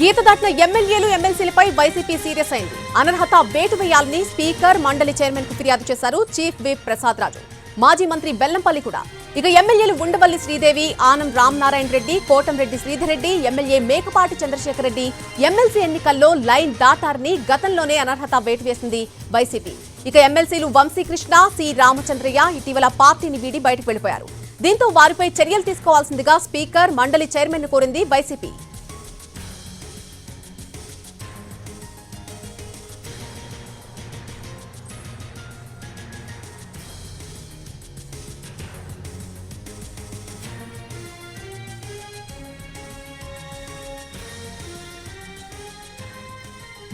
గీత దాటిన ఎమ్మెల్యేలు ఎమ్మెల్సీలపై YCP serious అయింది. అనర్హత వేటు వేయాలని స్పీకర్ మండలి చైర్మన్కు ఫిర్యాదు చేశారు చీఫ్ విప్ ప్రసాద్ రాజు. మాజీ మంత్రి బెల్లంపల్లి కూడా. ఇక ఎమ్మెల్యేలు ఉండవల్లి శ్రీదేవి ఆనం రామనారాయణ రెడ్డి కోటంరెడ్డి శ్రీధర్ రెడ్డి ఎమ్మెల్యే మేకపాటి చంద్రశేఖర్ రెడ్డి ఎమ్మెల్సీ ఎన్నికల్లో లైన్ దాటారని గతంలోనే అనర్హత వేటు వేసింది వైసీపీ. ఇక ఎమ్మెల్సీలు వంశీకృష్ణ సి రామచంద్రయ్య ఇటీవల పార్టీని వీడి బయటకు వెళ్ళిపోయారు దీంతో వారిపై చర్యలు తీసుకోవాల్సిందిగా స్పీకర్ మండలి చైర్మన్ కోరింది వైసీపీ.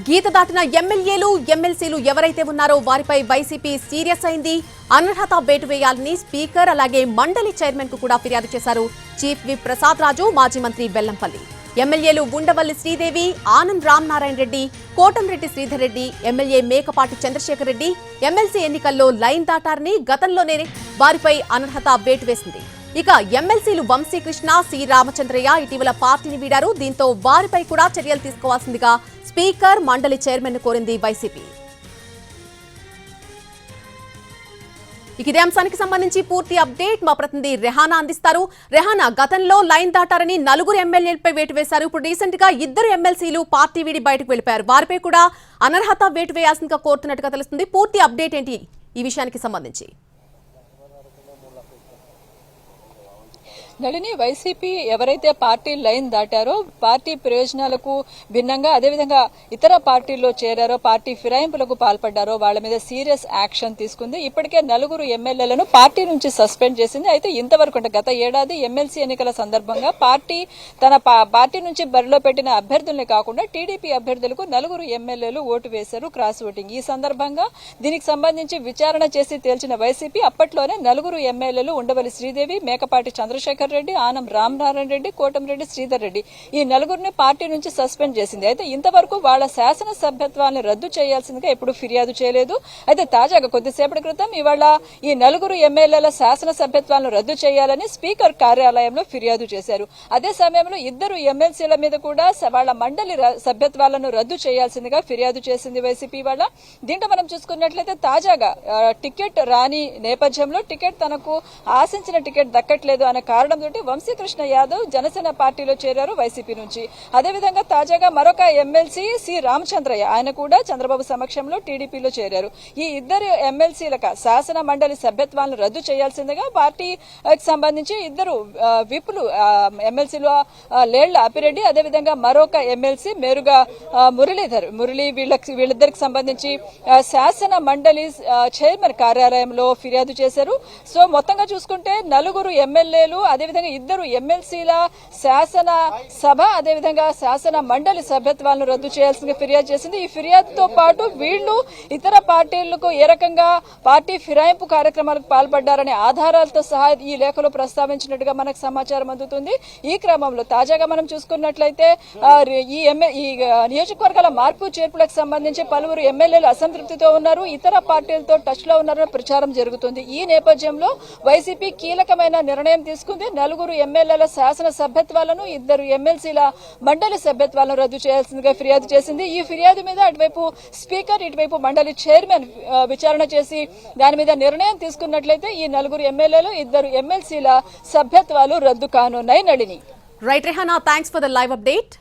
గీత దాటిన ఎమ్మెల్యేలు ఎమ్మెల్సీలు ఎవరైతే ఉన్నారో వారిపై వైసీపీ సీరియస్ అయింది. అనర్హత వేటు వేయాలని స్పీకర్ అలాగే మండలి చైర్మన్కు కూడా ఫిర్యాదు చేశారు. చీఫ్ విప్ ప్రసాద్ రాజు మాజీ మంత్రి బెల్లంపల్లి ఎమ్మెల్యేలు ఉండవల్లి శ్రీదేవి ఆనంద్ రామనారాయణ రెడ్డి కోటంరెడ్డి శ్రీధర్ రెడ్డి ఎమ్మెల్యే మేకపాటి చంద్రశేఖర్ రెడ్డి ఎమ్మెల్సీ ఎన్నికల్లో లైన్ దాటారని గతంలోనే వారిపై అనర్హత వేటు వేసింది. ఇక ఎమ్మెల్సీలు వంశీకృష్ణ సి. రామచంద్రయ్య ఇటీవల పార్టీని వీడారు. దీంతో వారిపై కూడా చర్యలు తీసుకోవాల్సిందిగా స్పీకర్ మండలి చైర్మన్ కోరింది వైసీపీ. ఇక ఇదే అంశానికి సంబంధించి పూర్తి అప్డేట్. మా ప్రతినిధి రెహానా అందిస్తారు. రెహానా గతంలో లైన్ దాటారని నలుగురు ఎమ్మెల్యేలపై వేటు వేశారు. ఇప్పుడు రీసెంట్గా ఇద్దరు ఎమ్మెల్సీలు పార్టీ వీడి బయటకు వెళ్ళిపోయారు. వారిపై కూడా అనర్హత వేటు వేయాల్సిందిగా కోరుతున్నట్టుగా తెలుస్తుంది. పూర్తి అప్డేట్ ఏంటి ఈ విషయానికి సంబంధించి? నళిని వైసీపీ ఎవరైతే పార్టీ లైన్ దాటారో పార్టీ ప్రయోజనాలకు భిన్నంగా అదేవిధంగా ఇతర పార్టీల్లో చేరారో పార్టీ ఫిరాయింపులకు పాల్పడ్డారో వాళ్ళ మీద సీరియస్ యాక్షన్ తీసుకుంది. ఇప్పటికే నలుగురు ఎమ్మెల్యేలను పార్టీ నుంచి సస్పెండ్ చేసింది. అయితే ఇంతవరకు అంటే గత ఏడాది ఎమ్మెల్సీ ఎన్నికల సందర్భంగా పార్టీ తన పా- పార్టీ నుంచి బరిలో పెట్టిన అభ్యర్థుల్ని కాకుండా టీడీపీ అభ్యర్థులకు నలుగురు ఎమ్మెల్యేలు ఓటు వేశారు క్రాస్ ఓటింగ్. ఈ సందర్భంగా దీనికి సంబంధించి విచారణ చేసి తేల్చిన వైసీపీ అప్పట్లోనే నలుగురు ఎమ్మెల్యేలు ఉండవల్లి శ్రీదేవి మేకపాటి చంద్రశేఖర్ రెడ్డి ఆనం రామనారాయణ రెడ్డి కోటమిరెడ్డి శ్రీధర్ రెడ్డి ఈ నలుగురిని పార్టీ నుంచి సస్పెండ్ చేసింది. అయితే ఇంతవరకు వాళ్ళ శాసన సభ్యత్వాన్ని రద్దు చేయాల్సిందిగా ఎప్పుడు ఫిర్యాదు చేయలేదు. అయితే తాజాగా కొద్దిసేపటి క్రితం ఇవాళ ఈ నలుగురు ఎమ్మెల్యేల శాసన సభ్యత్వాలను రద్దు చేయాలని స్పీకర్ కార్యాలయంలో ఫిర్యాదు చేశారు. అదే సమయంలో ఇద్దరు ఎమ్మెల్సీల మీద కూడా వాళ్ళ వాళ్ళ మండలి సభ్యత్వాలను రద్దు చేయాల్సిందిగా ఫిర్యాదు చేసింది వైసీపీ వాళ్ళ. దీంట్లో మనం చూసుకున్నట్లయితే తాజాగా టికెట్ రాని నేపథ్యంలో టికెట్ తనకు ఆశించిన టికెట్ దక్కట్లేదు అనే కారణం కారణంతో వంశీకృష్ణ యాదవ్ జనసేన పార్టీలో చేరారు వైసీపీ నుంచి. అదేవిధంగా తాజాగా మరొక ఎమ్మెల్సీ సి రామచంద్రయ్య. ఆయన కూడా చంద్రబాబు సమక్షంలో టీడీపీలో చేరారు. ఈ ఇద్దరు ఎమ్మెల్సీలకు శాసన మండలి సభ్యత్వాలను రద్దు చేయాల్సిందిగా పార్టీకి సంబంధించి ఇద్దరు విపులు ఎమ్మెల్సీలు లేళ్ళ అపిరెడ్డి అదేవిధంగా మరొక ఎమ్మెల్సీ మేరుగా మురళీధర్. మురళి వీళ్ళకి వీళ్ళిద్దరికి సంబంధించి శాసన మండలి చైర్మన్ కార్యాలయంలో ఫిర్యాదు చేశారు. సో మొత్తంగా చూసుకుంటే నలుగురు ఎమ్మెల్యేలు అదేవిధంగా ఇద్దరు ఎమ్మెల్సీల శాసన సభ అదేవిధంగా శాసన మండలి సభ్యత్వాలను రద్దు చేయాల్సిందిగా ఫిర్యాదు చేసింది. ఈ ఫిర్యాదుతో పాటు వీళ్ళు ఇతర పార్టీలకు ఏ రకంగా పార్టీ ఫిరాయింపు కార్యక్రమాలకు పాల్పడ్డారనే ఆధారాలతో సహా ఈ లేఖలో ప్రస్తావించినట్టుగా మనకు సమాచారం అందుతుంది. ఈ క్రమంలో తాజాగా మనం చూసుకున్నట్లయితే ఈ ఎమ్మె ఈ నియోజకవర్గాల మార్పు చేర్పులకు సంబంధించి పలువురు ఎమ్మెల్యేలు అసంతృప్తితో ఉన్నారు. ఇతర పార్టీలతో టచ్లో ఉన్నారని ప్రచారం జరుగుతుంది. ఈ నేపథ్యంలో వైసీపీ కీలకమైన నిర్ణయం తీసుకుంది. నలుగురు ఎమ్మెల్యేల శాసన సభ్యత్వాలను ఇద్దరు ఎమ్మెల్సీల మండలి సభ్యత్వాలను రద్దు చేయాల్సిందిగా ఫిర్యాదు చేసింది. ఈ ఫిర్యాదు మీద అటువైపు స్పీకర్ ఇటువైపు మండలి చైర్మన్ విచారణ చేసి దాని మీద నిర్ణయం తీసుకున్నట్లయితే ఈ నలుగురు ఎమ్మెల్యేలు ఇద్దరు ఎమ్మెల్సీల సభ్యత్వాలు రద్దు కానున్నాయి. Nalini. Right Rehana thanks for the live update